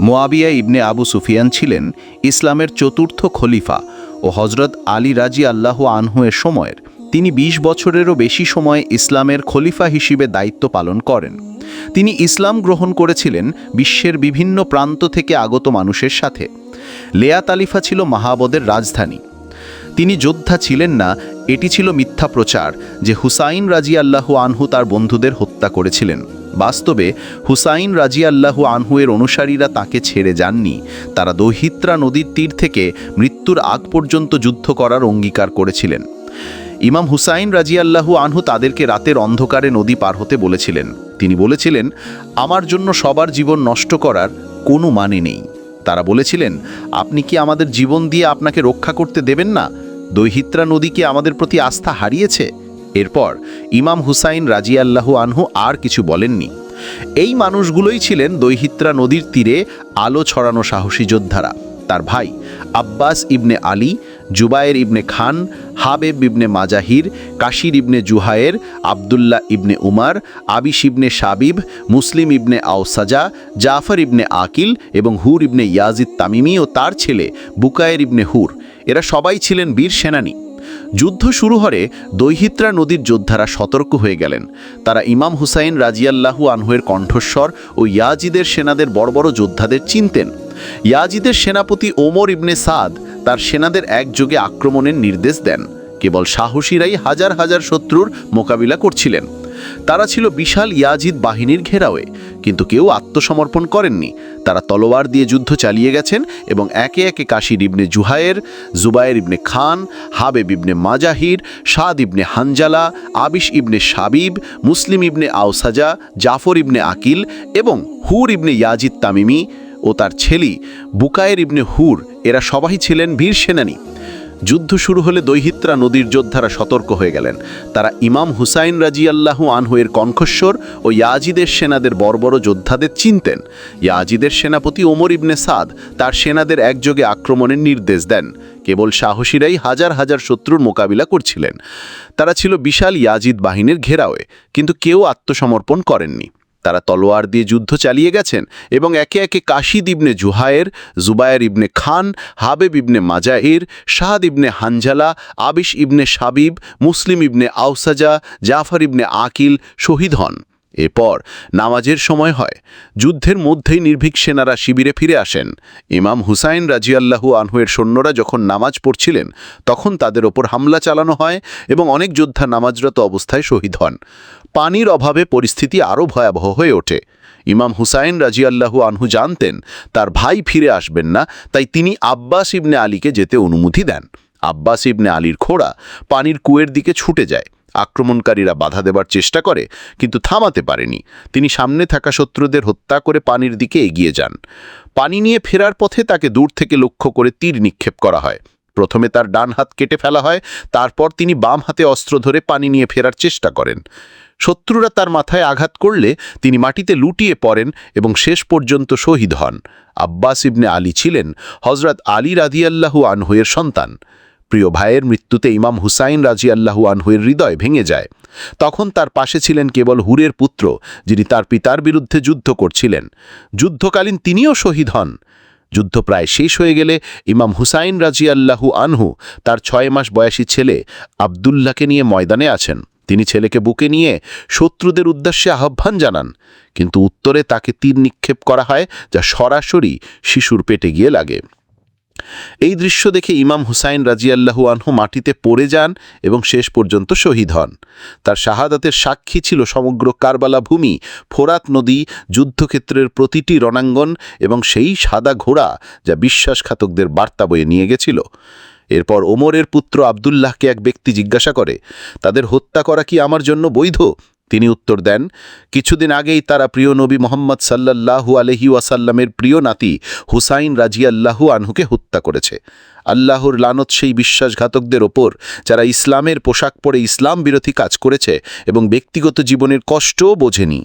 মোয়াবিয়া ইবনে আবু সুফিয়ান ছিলেন ইসলামের চতুর্থ খলিফা ও হজরত আলী রাজি আল্লাহ আনহুয়ের সময়ের। তিনি ২০ বছরেরও বেশি সময় ইসলামের খলিফা হিসেবে দায়িত্ব পালন করেন। তিনি ইসলাম গ্রহণ করেছিলেন বিশ্বের বিভিন্ন প্রান্ত থেকে আগত মানুষের সাথে। লেয়া তালিফা ছিল মাহাবদের রাজধানী। তিনি যোদ্ধা ছিলেন না, এটি ছিল মিথ্যা প্রচার যে হুসাইন রাজি আল্লাহু আনহু তার বন্ধুদের হত্যা করেছিলেন। বাস্তবে হুসাইন রাজি আল্লাহু আনহুয়ের অনুসারীরা তাকে ছেড়ে যাননি। তারা দহিত্রা নদীর তীর থেকে মৃত্যুর আগ পর্যন্ত যুদ্ধ করার অঙ্গীকার করেছিলেন। ইমাম হুসাইন রাজি আল্লাহু আনহু তাদেরকে রাতের অন্ধকারে নদী পার হতে বলেছিলেন। তিনি বলেছিলেন, আমার জন্য সবার জীবন নষ্ট করার কোনো মানে নেই। তারা বলেছিলেন, আপনি কি আমাদের জীবন দিয়ে আপনাকে রক্ষা করতে দেবেন না? দৈহিত্রা নদী কি আমাদের প্রতি আস্থা হারিয়েছে? এরপর ইমাম হুসাইন রাজি আল্লাহু আনহু আর কিছু বলেননি। এই মানুষগুলোই ছিলেন দৈহিত্রা নদীর তীরে আলো ছড়ানো সাহসী যোদ্ধারা। তার ভাই আব্বাস ইবনে আলী, জুবায়ের ইবনে খান, হাবেব ইবনে মাজাহির, কাশির ইবনে জুহায়ের, আবদুল্লাহ ইবনে উমার আবিস ইবনে সাবিব মুসলিম ইবনে আওসাজা, জাফর ইবনে আকিল এবং হুর ইবনে ইয়াজিদ তামিমি ও তার ছেলে বুকায়ের ইবনে হুর। এরা সবাই ছিলেন বীর সেনানী। যুদ্ধ শুরু হরে দৈহিত্রা নদীর যোদ্ধারা সতর্ক হয়ে গেলেন। তারা ইমাম হুসাইন রাজিয়াল্লাহু আনহুয়ের কণ্ঠস্বর ও ইয়াজিদের সেনাদের বড় বড় যোদ্ধাদের চিনতেন। ইয়াজিদের সেনাপতি ওমর ইবনে সাদ তার সেনাদের একযোগে আক্রমণের নির্দেশ দেন। কেবল সাহসীরাই হাজার হাজার শত্রুর মোকাবিলা করছিলেন। তারা ছিল বিশাল ইয়াজিদ বাহিনীর ঘেরাওয়ে, কিন্তু কেউ আত্মসমর্পণ করেননি। তারা তলোয়ার দিয়ে যুদ্ধ চালিয়ে গেছেন এবং একে একে কাশির ইবনে জুহায়ের, জুবায়ের ইবনে খান, হাবেব ইবনে মাজাহির, সাদ ইবনে হানজালা, আবিশ ইবনে সাবিব মুসলিম ইবনে আওসাজা, জাফর ইবনে আকিল এবং হুর ইবনে ইয়াজিদ তামিমি ও তার ছেলি বুকায়ের ইবনে হুর। এরা সবাই ছিলেন বীর সেনানী। যুদ্ধ শুরু হলে দৈহিত্রা নদীর যোদ্ধারা সতর্ক হয়ে গেলেন। তারা ইমাম হুসাইন রাজি রাজিয়াল্লাহু আনহুয়ের কণ্ঠস্বর ও ইয়াজিদের সেনাদের বর্বর যোদ্ধাদের চিনতেন। ইয়াজিদের সেনাপতি ওমর ইবনে সাদ তার সেনাদের একযোগে আক্রমণের নির্দেশ দেন। কেবল সাহসীরাই হাজার হাজার শত্রুর মোকাবিলা করছিলেন। তারা ছিল বিশাল ইয়াজিদ বাহিনীর ঘেরাওয়ে, কিন্তু কেউ আত্মসমর্পণ করেননি। তারা তলোয়ার দিয়ে যুদ্ধ চালিয়ে গেছেন এবং একে একে কাশিদ ইবনে জুহায়ের, জুবায়ের ইবনে খান, হাবেব ইবনে মাজাহির শাহাদ ইবনে হানজালা, আবিশ ইবনে সাবিব মুসলিম ইবনে আউসাজা জাফর ইবনে আকিল শহীদ হন। এরপর নামাজের সময় হয়। যুদ্ধের মধ্যেই নির্ভীক সেনারা শিবিরে ফিরে আসেন। ইমাম হুসাইন রাজিয়াল্লাহু আনহুয়ের সৈন্যরা যখন নামাজ পড়ছিলেন, তখন তাদের ওপর হামলা চালানো হয় এবং অনেক যোদ্ধা নামাজরত অবস্থায় শহীদ হন। পানির অভাবে পরিস্থিতি আরও ভয়াবহ হয়ে ওঠে। ইমাম হুসাইন রাজিয়াল্লাহু আনহু জানতেন, তার ভাই ফিরে আসবেন না, তাই তিনি আব্বাস ইবনে আলীকে যেতে অনুমতি দেন। আব্বাস ইবনে আলীর খোড়া পানির কুয়ের দিকে ছুটে যায়। আক্রমণকারীরা বাধা দেবার চেষ্টা করে, কিন্তু থামাতে পারেনি। তিনি সামনে থাকা শত্রুদের হত্যা করে পানির দিকে এগিয়ে যান। পানি নিয়ে ফেরার পথে তাকে দূর থেকে লক্ষ্য করে তীর নিক্ষেপ করা হয়। প্রথমে তার ডান হাত কেটে ফেলা হয়, তারপর তিনি বাম হাতে অস্ত্র ধরে পানি নিয়ে ফেরার চেষ্টা করেন। শত্রুরা তার মাথায় আঘাত করলে তিনি মাটিতে লুটিয়ে পড়েন এবং শেষ পর্যন্ত শহীদ হন। আব্বাস ইবনে আলী ছিলেন হজরত আলী রাদিয়াল্লাহু আনহুয়ের সন্তান। প্রিয় ভাইয়ের মৃত্যুতে ইমাম হুসাইন রাজি আল্লাহু আনহুয়ের হৃদয় ভেঙে যায়। তখন তার পাশে ছিলেন কেবল হুরের পুত্র, যিনি তার পিতার বিরুদ্ধে যুদ্ধ করছিলেন। যুদ্ধকালীন তিনিও শহীদ হন। যুদ্ধ প্রায় শেষ হয়ে গেলে ইমাম হুসাইন রাজি আল্লাহু আনহু, তার ছয় মাস বয়সী ছেলে আবদুল্লাহকে নিয়ে ময়দানে আছেন। তিনি ছেলেকে বুকে নিয়ে শত্রুদের উদ্দেশ্যে আহ্বান জানান, কিন্তু উত্তরে তাকে তীর নিক্ষেপ করা হয়, যা সরাসরি শিশুর পেটে গিয়ে লাগে। এই দৃশ্য দেখে ইমাম হুসাইন রাজিয়াল্লাহু আনহু মাটিতে পড়ে যান এবং শেষ পর্যন্ত শহীদ হন। তার শাহাদাতের সাক্ষী ছিল সমগ্র কারবালা ভূমি, ফোরাত নদী, যুদ্ধক্ষেত্রের প্রতিটি রণাঙ্গন এবং সেই সাদা ঘোড়া যা বিশ্বাসঘাতকদের বার্তা বয়ে নিয়ে গেছিল। এরপর ওমরের পুত্র আবদুল্লাহকে এক ব্যক্তি জিজ্ঞাসা করে, তাদের হত্যা করা কি আমার জন্য বৈধ? তিনি উত্তর দেন, কিছুদিন আগেই তারা প্রিয় নবী মোহাম্মদ সাল্লাহু আলহি ওয়াসাল্লামের প্রিয় নাতি হুসাইন রাজিয়াল্লাহু আনহুকে হত্যা করেছে। আল্লাহর লানত সেই বিশ্বাসঘাতকদের ওপর, যারা ইসলামের পোশাক পরে ইসলাম বিরোধী কাজ করেছে এবং ব্যক্তিগত জীবনের কষ্টও বোঝেনি।